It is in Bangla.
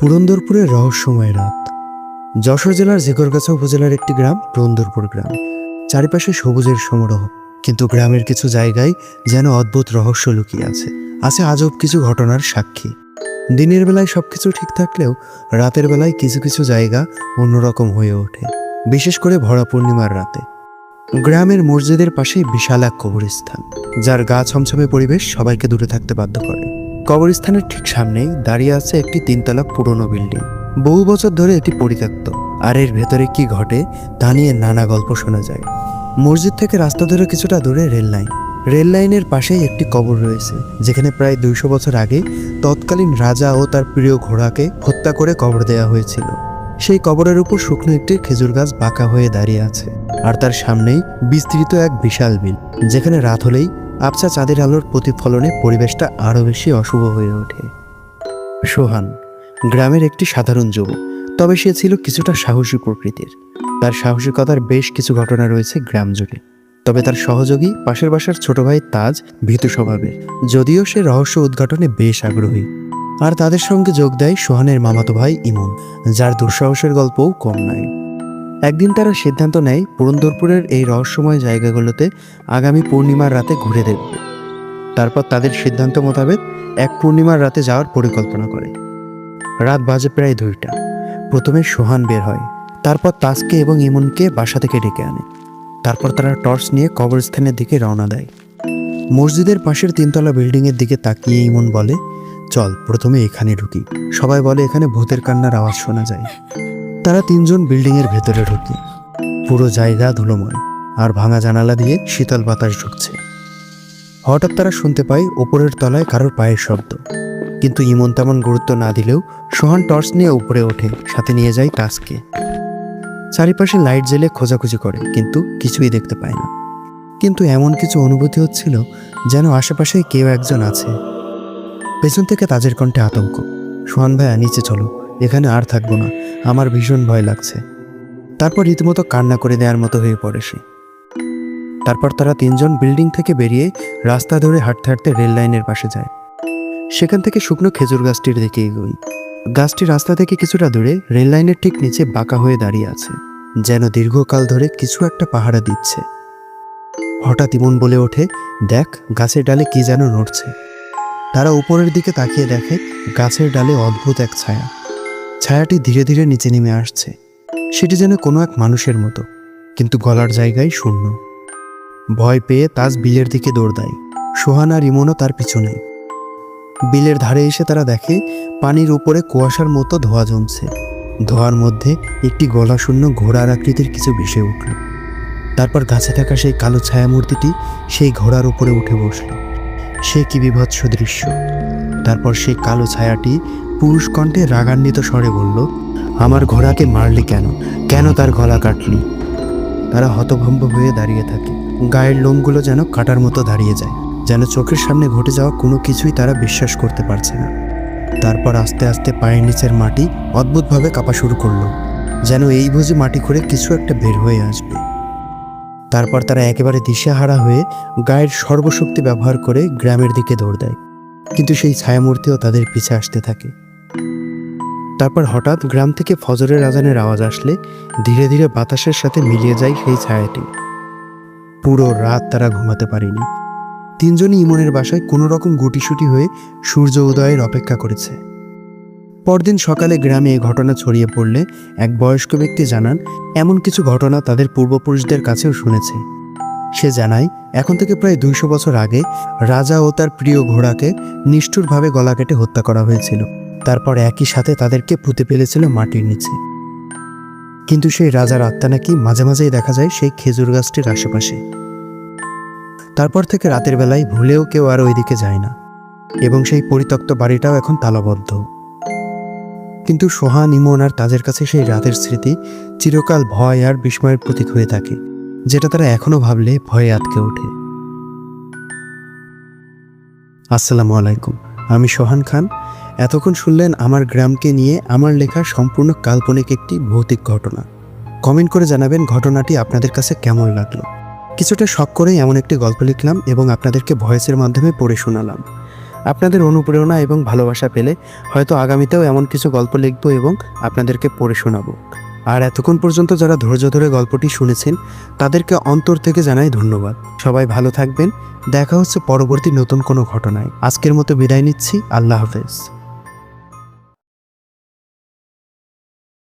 পুরন্দরপুরের রহস্যময় রাত। যশোর জেলার জেকরগাছা উপজেলার একটি গ্রাম পুরন্দরপুর গ্রাম। চারিপাশে সবুজের সমারোহ, কিন্তু গ্রামের কিছু জায়গায় যেন অদ্ভুত রহস্য লুকিয়ে আছে। আছে আজব কিছু ঘটনার সাক্ষী। দিনের বেলায় সবকিছু ঠিক থাকলেও রাতের বেলায় কিছু কিছু জায়গা অন্যরকম হয়ে ওঠে, বিশেষ করে ভরা পূর্ণিমার রাতে। গ্রামের মসজিদের পাশেই বিশাল এক কবরস্থান, যার গা ছমছমে পরিবেশ সবাইকে দূরে থাকতে বাধ্য করে। কবরস্থানের ঠিক সামনেই দাঁড়িয়ে আছে একটি তিনতলা পুরনো বিল্ডিং। বহু বছর ধরে এটি পরিত্যক্ত। আর এর ভেতরে কি ঘটে তা নিয়ে নানা গল্প শোনা যায়। মসজিদ থেকে রাস্তা ধরে কিছুটা দূরে রেল লাইন। রেল লাইনের পাশেই একটি কবর রয়েছে, যেখানে প্রায় দুইশো বছর আগে তৎকালীন রাজা ও তার প্রিয় ঘোড়াকে হত্যা করে কবর দেওয়া হয়েছিল। সেই কবরের উপর শুকনো একটি খেজুর গাছ বাঁকা হয়ে দাঁড়িয়ে আছে। আর তার সামনেই বিস্তৃত এক বিশাল বিল, যেখানে রাত হলেই আবছা চাঁদের আলোর প্রতিফলনে পরিবেশটা আরও বেশি অশুভ হয়ে ওঠে। সোহান, গ্রামের একটি সাধারণ যুবক, তবে সে ছিল কিছুটা সাহসী প্রকৃতির। তার সাহসিকতার বেশ কিছু ঘটনা রয়েছে গ্রাম জুড়ে। তবে তার সহযোগী, পাশের বাসার ছোট ভাই তাজ, ভীতু স্বভাবের। যদিও সে রহস্য উদ্ঘাটনে বেশ আগ্রহী। আর তাদের সঙ্গে যোগ দেয় সোহানের মামাতো ভাই ইমন, যার দুঃসাহসের গল্পও কম নয়। একদিন তারা সিদ্ধান্ত নেয় পুরন্দরপুরের এই রহস্যময় জায়গাগুলোতে আগামী পূর্ণিমার রাতে ঘুরে দেখবে। তারপর তাদের সিদ্ধান্ত মোতাবেক এক পূর্ণিমার রাতে যাওয়ার পরিকল্পনা করে। রাত বাজে প্রায় দুইটা। প্রথমে সোহান বের হয়। তারপর তাসকে এবং ইমনকে বাসা থেকে ডেকে আনে। তারপর তারা টর্চ নিয়ে কবরস্থানের দিকে রওনা দেয়। মসজিদের পাশের তিনতলা বিল্ডিংয়ের দিকে তাকিয়ে ইমন বলে, চল, প্রথমে এখানে ঢুকি। সবাই বলে, এখানে ভূতের কান্নার আওয়াজ শোনা যায়। তারা তিনজন বিল্ডিংয়ের ভেতরে ঢুকে। পুরো জায়গা ধুলোময়, আর ভাঙা জানালা দিয়ে শীতল বাতাস ঢুকছে। হঠাৎ তারা শুনতে পায় ওপরের তলায় কারোর পায়ের শব্দ। কিন্তু ইমন তেমন গুরুত্ব না দিলেও সোহান টর্চ নিয়ে উপরে ওঠে, সাথে নিয়ে যায় তাসকে চারিপাশে লাইট জ্বেলে খোঁজাখুঁজি করে, কিন্তু কিছুই দেখতে পায় না। কিন্তু এমন কিছু অনুভূতি হচ্ছিল যেন আশেপাশে কেউ একজন আছে। পেছন থেকে তাজের কণ্ঠে আতঙ্ক। সোহান ভাইয়া নিচে চলো। এখানে আর থাকব না। আমার ভীষণ ভয় লাগছে। তারপর রীতিমতো কান্না করে দেওয়ার মতো হয়ে পড়ে সে। তারপর তারা তিনজন বিল্ডিং থেকে বেরিয়ে রাস্তা ধরে হাঁটতে হাঁটতে রেল লাইনের পাশে যায়। সেখান থেকে শুকনো খেজুর গাছটির দিকে এগোই। গাছটি রাস্তা থেকে কিছুটা দূরে রেল লাইনের ঠিক নিচে বাঁকা হয়ে দাঁড়িয়ে আছে, যেন দীর্ঘকাল ধরে কিছু একটা পাহারা দিচ্ছে। হঠাৎ ইমন বলে ওঠে, দেখ, গাছের ডালে কি যেন নড়ছে। তারা উপরের দিকে তাকিয়ে দেখে গাছের ডালে অদ্ভুত এক ছায়া। ছায়াটি ধীরে ধীরে নিচে নেমে আসছে। সেটি যেন কোনো এক মানুষের মতো, কিন্তু গলার জায়গায় শূন্য। ভয় পেয়ে তাজ বিলের দিকে দৌড় দেয়। সোহান আর ইমনও তার পিছনে বিলের ধারে এসে তারা দেখে, পানির উপরে কুয়াশার মতো ধোয়া জমছে। ধোয়ার মধ্যে একটি গলা শূন্য ঘোড়ার আকৃতির কিছু ভেসে উঠল। তারপর গাছে থাকা সেই কালো ছায়ামূর্তিটি সেই ঘোড়ার উপরে উঠে বসল। সে কি বিভৎস দৃশ্য। তারপর সেই কালো ছায়াটি পুরুষ কণ্ঠে রাগান্বিত স্বরে বলল, আমার ঘোড়াকে মারলি কেন? কেন তার গলা কাটলি? তারা হতভম্ব হয়ে দাঁড়িয়ে থাকে। গায়ের লোমগুলো যেন কাটার মতো দাঁড়িয়ে যায়, যেন চোখের সামনে ঘটে যাওয়া কোনো কিছুই তারা বিশ্বাস করতে পারছে না। তারপর আস্তে আস্তে পায়ের নিচের মাটি অদ্ভুতভাবে কাঁপা শুরু করল, যেন এই বুঝে মাটি করে কিছু একটা বের হয়ে আসবে। তারপর তারা একেবারে দিশেহারা হয়ে গায়ের সর্বশক্তি ব্যবহার করে গ্রামের দিকে দৌড় দেয়। কিন্তু সেই ছায়ামূর্তিও তাদের পিছে আসতে থাকে। তারপর হঠাৎ গ্রাম থেকে ফজরের আজানের আওয়াজ আসলে ধীরে ধীরে বাতাসের সাথে মিলিয়ে যায় সেই ছায়াটি। পুরো রাত তারা ঘুমাতে পারেনি। তিনজনই ইমনের বাসায় কোনো রকম গুটিসুটি হয়ে সূর্য উদয়ের অপেক্ষা করেছে। পরদিন সকালে গ্রামে এই ঘটনা ছড়িয়ে পড়লে এক বয়স্ক ব্যক্তি জানান, এমন কিছু ঘটনা তাদের পূর্বপুরুষদের কাছেও শুনেছে। সে জানায়, এখন থেকে প্রায় দুইশো বছর আগে রাজা ও তার প্রিয় ঘোড়াকে নিষ্ঠুরভাবে গলা কেটে হত্যা করা হয়েছিল। তারপর একই সাথে তাদেরকে পুঁতে ফেলেছিল মাটির নিচে। কিন্তু সেই রাজার আত্মা নাকি মাঝে মাঝেই দেখা যায় সেই খেজুর গাছটির আশেপাশে। তারপর থেকে রাতের বেলায় ভুলেও কেউ আর ওইদিকে যায় না। এবং সেই পরিত্যক্ত বাড়িটাও এখন তালাবদ্ধ। কিন্তু সোহান, ইমন আর তাদের কাছে সেই রাতের স্মৃতি চিরকাল ভয় আর বিস্ময়ের প্রতীক হয়ে থাকে, যেটা তারা এখনও ভাবলে ভয়ে আটকে ওঠে। আসসালামু আলাইকুম, আমি সোহান খান এতক্ষণ শুনলেন আমার গ্রামকে নিয়ে আমার লেখা সম্পূর্ণ কাল্পনিক একটি ভৌতিক ঘটনা। কমেন্ট করে জানাবেন ঘটনাটি আপনাদের কাছে কেমন লাগল। কিছুটা শখ করেই এমন একটি গল্প লিখলাম এবং আপনাদেরকে ভয়েসের মাধ্যমে পড়ে শোনালাম। আপনাদের অনুপ্রেরণা এবং ভালোবাসা পেলে হয়তো আগামীতেও এমন কিছু গল্প লিখব এবং আপনাদেরকে পড়ে শোনাবো। আর এতক্ষণ পর্যন্ত যারা ধৈর্য ধরে গল্পটি শুনেছেন, তাদেরকে অন্তর থেকে জানাই ধন্যবাদ। সবাই ভালো থাকবেন। দেখা হচ্ছে পরবর্তী নতুন কোনো ঘটনায়। আজকের মতো বিদায় নিচ্ছি। আল্লাহ হাফেজ।